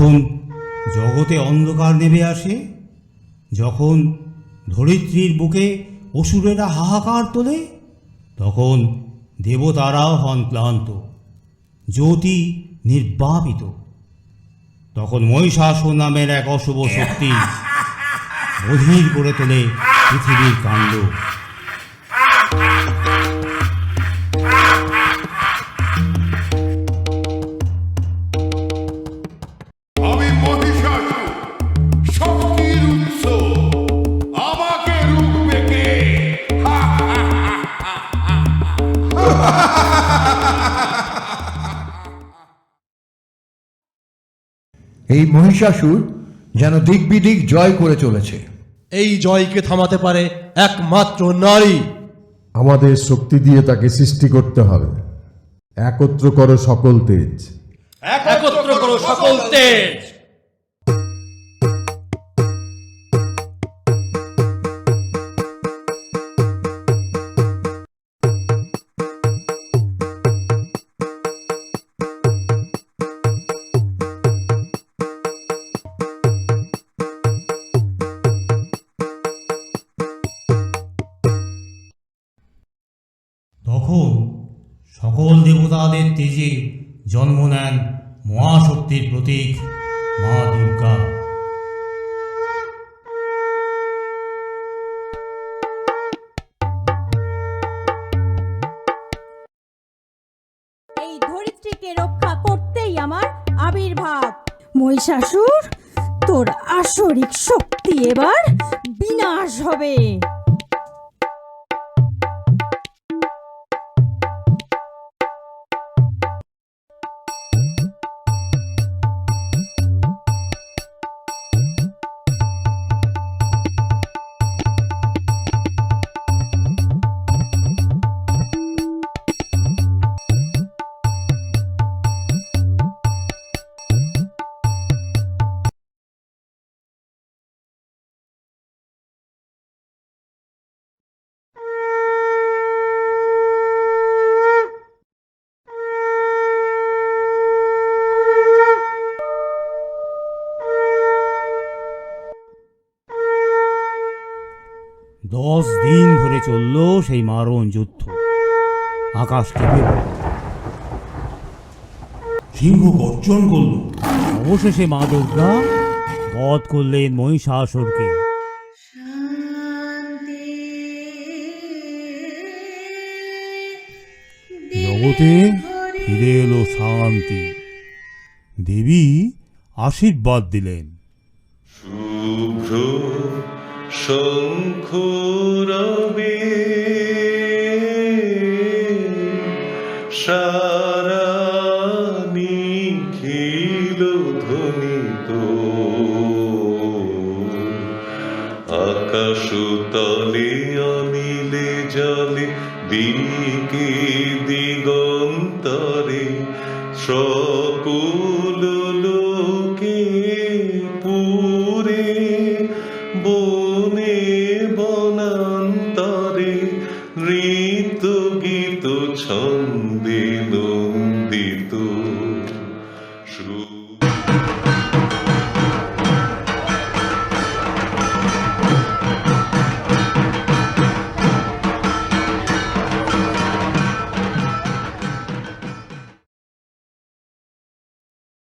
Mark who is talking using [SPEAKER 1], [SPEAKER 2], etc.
[SPEAKER 1] যখন জগতে অন্ধকার নেমে আসে যখন ধরিত্রীর বুকে অসুরেরা হাহাকার তোলে তখন দেবতারাও হন ক্লান্ত জ্যোতি নির্বাপিত। তখন মহিষাসুর নামের এক অশুভ শক্তি বধির করে তোলে পৃথিবীর কাণ্ড।
[SPEAKER 2] এই মহিষাসুর যেন দিক বিদিক জয় করে চলেছে।
[SPEAKER 3] এই জয়কে থামাতে পারে একমাত্র নারী।
[SPEAKER 4] আমাদের শক্তি দিয়ে তাকে সৃষ্টি করতে হবে। একত্র করো সকল তেজ।
[SPEAKER 3] একত্র করো সকল তেজ।
[SPEAKER 1] সকল দেবতাদের তেজে জন্ম নেন মহাশক্তির প্রতীক মা দুর্গা।
[SPEAKER 5] এই ধরিত্রীকে রক্ষা করতেই আমার আবির্ভাব। মহিষাসুর, তোর আসরিক শক্তি এবার বিনাশ হবে।
[SPEAKER 1] দশ দিন ধরে চলল সেই মারণ যুদ্ধ। আকাশ কেঁপে। সিংহ গর্জন করল। অবশেষে মা দুর্গা বধ করলেন মহিষাসুরকে। জগতে ফিরে এলো শান্তি। দেবী আশীর্বাদ দিলেন।
[SPEAKER 6] শুভ্র শঙ্খরবে সারা নিখিল ধ্বনিত। আকাশ তলে অনিলে জলে দিকে দিগন্তরে Shru.